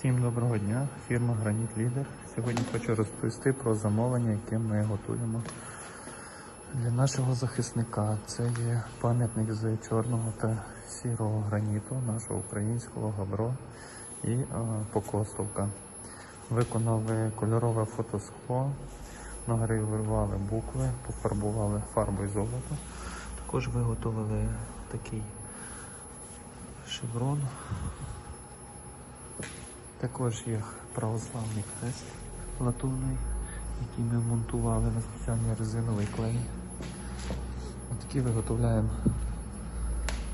Всім доброго дня, фірма Граніт Лідер. Сьогодні хочу розповісти про замовлення, яке ми готуємо для нашого захисника. Це є пам'ятник з чорного та сірого граніту, нашого українського габро і е, покостовка. Виконали кольорове фотоскло, награвірували букви, пофарбували фарбою золото. Також виготовили такий шеврон. Також є православний хрест латунний, який ми монтували на спеціальний резиновий клей. Такі виготовляємо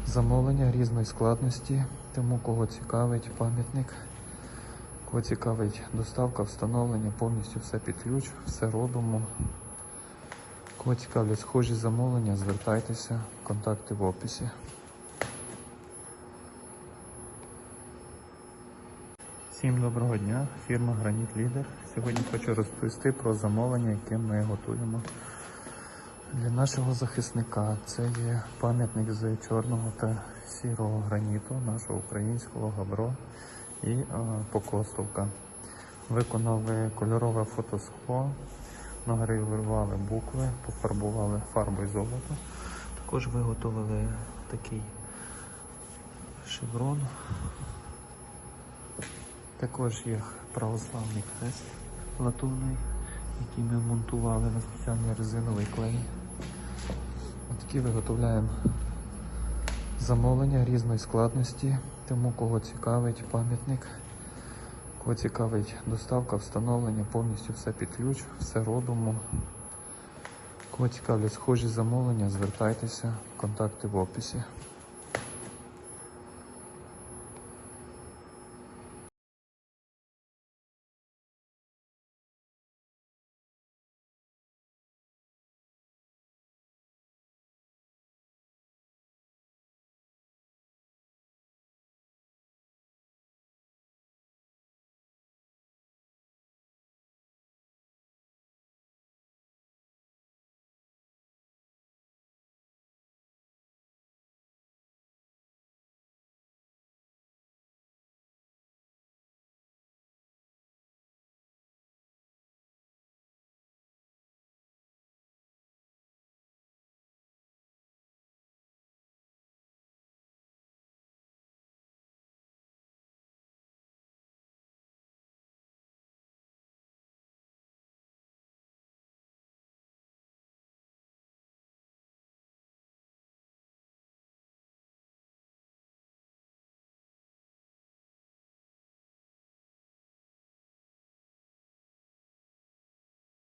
замовлення різної складності, тому кого цікавить пам'ятник, кого цікавить доставка, встановлення, повністю все під ключ, все робимо. Кого цікавлять схожі замовлення, звертайтеся, контакти в описі. Всім доброго дня, фірма Граніт Лідер. Сьогодні хочу розповісти про замовлення, яке ми готуємо для нашого захисника. Це є пам'ятник з чорного та сірого граніту, нашого українського габро і е, покостовка. Виконали кольорове фотоскло, награвірували букви, пофарбували фарбою золото. Також виготовили такий шеврон. Також є православний хрест латунний, який ми монтували на спеціальний резиновий клей. Такі виготовляємо замовлення різної складності, тому кого цікавить пам'ятник, кого цікавить доставка, встановлення, повністю все під ключ, все робимо. Кого цікавлять схожі замовлення, звертайтеся, контакти в описі.